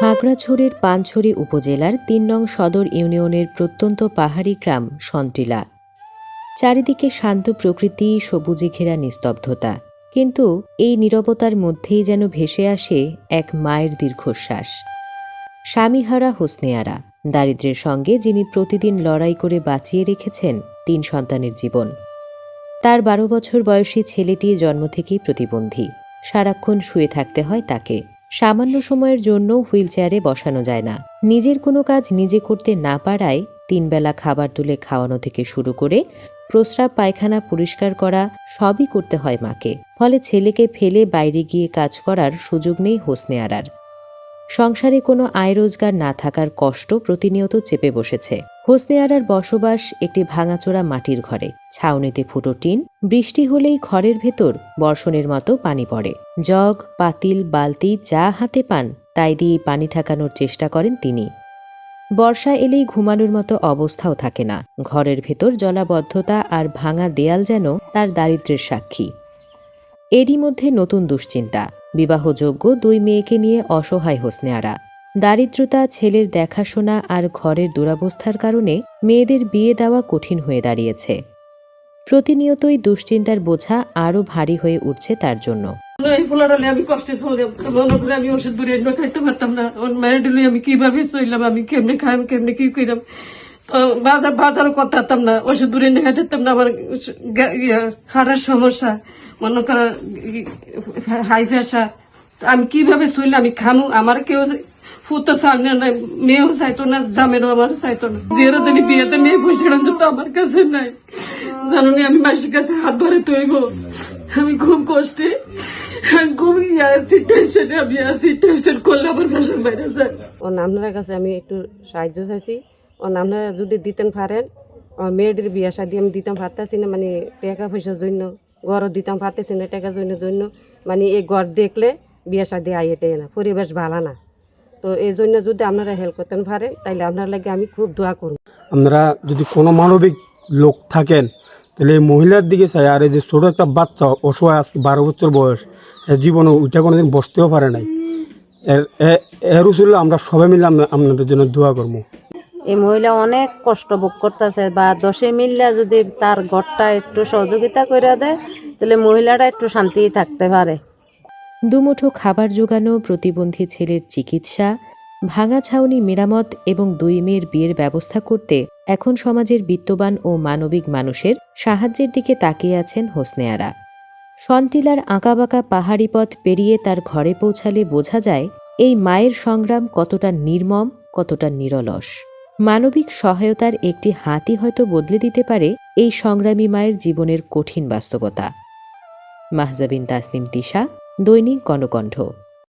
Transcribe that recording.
খাগড়াছড়ির পানছড়ি উপজেলার তিন নং সদর ইউনিয়নের প্রত্যন্ত পাহাড়ি গ্রাম সন্টিলা। চারিদিকে শান্ত প্রকৃতি, সবুজে ঘেরা নিস্তব্ধতা। কিন্তু এই নীরবতার মধ্যেই যেন ভেসে আসে এক মায়ের দীর্ঘশ্বাস। স্বামীহারা হোসনেয়ারা দারিদ্র্যের সঙ্গে যিনি প্রতিদিন লড়াই করে বাঁচিয়ে রেখেছেন তিন সন্তানের জীবন। তার বারো বছর বয়সী ছেলেটি জন্ম থেকেই প্রতিবন্ধী। সারাক্ষণ শুয়ে থাকতে হয় তাকে। সামান্য সময়ের জন্য হুইল চেয়ারে বসানো যায় না। নিজের কোনো কাজ নিজে করতে না পারায় তিনবেলা খাবার তুলে খাওয়ানো থেকে শুরু করে প্রস্রাব, পায়খানা, পরিষ্কার করা সবই করতে হয় মাকে। ফলে ছেলেকে ফেলে বাইরে গিয়ে কাজ করার সুযোগ নেই হোসনে আরার। সংসারে কোনো আয় রোজগার না থাকার কষ্ট প্রতিনিয়ত চেপে বসেছে। হোসনে আরার বসবাস একটি ভাঙাচোরা মাটির ঘরে। ছাউনিতে ফুটো টিন, বৃষ্টি হলেই ঘরের ভেতর বর্ষণের মতো পানি পড়ে। জগ, পাতিল, বালতি যা হাতে পান, তাই দিয়ে পানি ঠাকানোর চেষ্টা করেন তিনি। বর্ষা এলেই ঘুমানোর মতো অবস্থাও থাকে না। ঘরের ভেতর জলাবদ্ধতা আর ভাঙা দেয়াল যেন তার দারিদ্র্যের সাক্ষী। এরই মধ্যে নতুন দুশ্চিন্তা। বিবাহযোগ্য দুই মেয়েকে নিয়ে অসহায় হোসনে আরা দারিদ্রতা, ছেলের দেখাশোনা আর ঘরের দুরবস্থার কারণে মেয়েদের বিয়ে দেওয়া কঠিন হয়ে দাঁড়িয়েছে। প্রতিনিয়তই দুশ্চিন্তার বোঝা আরও ভারী হয়ে উঠছে তার জন্য। আমি কষ্টে আমি ওষুধ না। মায়ের আমি কীভাবে চললাম? আমি কেমনে খাইম, কেমনে কি কইলাম তো বাজার, বাজারও করতে পারতাম না, ওষুধ দূরে নিয়ে পারতাম না আমার গা- হাড়ের সমস্যা, মনে করো হাই প্রেশার আমি কীভাবে চললাম আমি খামু? আমার কেউ ফুতো সামনে নাই, মেয়েও চাইতো না জামেরও আমার চাইতো না। বিয়েরও দিনই বিয়েতে মেয়ে পয়সাটা তো আমার কাছে নাই। জানো আমি মাসির কাছে হাত ধরে তৈব। আমি খুব কষ্টে, আমি খুব ইয়ে আছি টেনশনে আমি আছি টেনশন করলে আমার ভাষণ বাইরে যায়। ও আপনার কাছে আমি একটু সাহায্য চাইছি। ও আপনারা যদি দিতেন পারেন, আমার মেয়েদের বিয়া শাদি আমি দিতাম পারতেছি না মানে টাকা পয়সার জন্য, ঘরও দিতাম পারতেছি না টাকা জন্য জন্য মানে এই ঘর দেখলে বিয়া শাদি আইয়েটে না, পরিবেশ ভালো না। তো এই জন্য যদি আপনারা হেল্প করতেন পারেন, তাইলে আপনার লাগে আমি খুব দোয়া করব। আপনারা যদি কোনো মানবিক লোক থাকেন, তাহলে এই মহিলার দিকে চাই, আর এই যে ছোটো একটা বাচ্চা অসহায়, আজকে বারো বছর বয়স, এর জীবনে ওইটা কোনোদিন বসতেও পারে নাই। এর এর উচিত আমরা সবাই মিলে আপনাদের জন্য দোয়া করব। এই মহিলা অনেক কষ্ট ভোগ করতেছে বা দশে মিললে যদি তার ঘরটা একটু সহযোগিতা করে দেয়, তাহলে মহিলাটা একটু শান্তি থাকতে পারে। দুমুঠো খাবার জোগানো, প্রতিবন্ধী ছেলের চিকিৎসা, ভাঙা ছাউনি মেরামত এবং দুই মেয়ের বিয়ের ব্যবস্থা করতে এখন সমাজের বিত্তবান ও মানবিক মানুষের সাহায্যের দিকে তাকিয়ে আছেন হোসনেয়ারা। সন্টিলার আঁকাবাঁকা পাহাড়ি পথ পেরিয়ে তার ঘরে পৌঁছালে বোঝা যায়, এই মায়ের সংগ্রাম কতটা নির্মম, কতটা নিরলস। মানবিক সহায়তার একটি হাতি হয়তো বদলে দিতে পারে এই সংগ্রামী মায়ের জীবনের কঠিন বাস্তবতা। মাহজাবিন তাসনিম তিশা, দৈনিক গণকণ্ঠ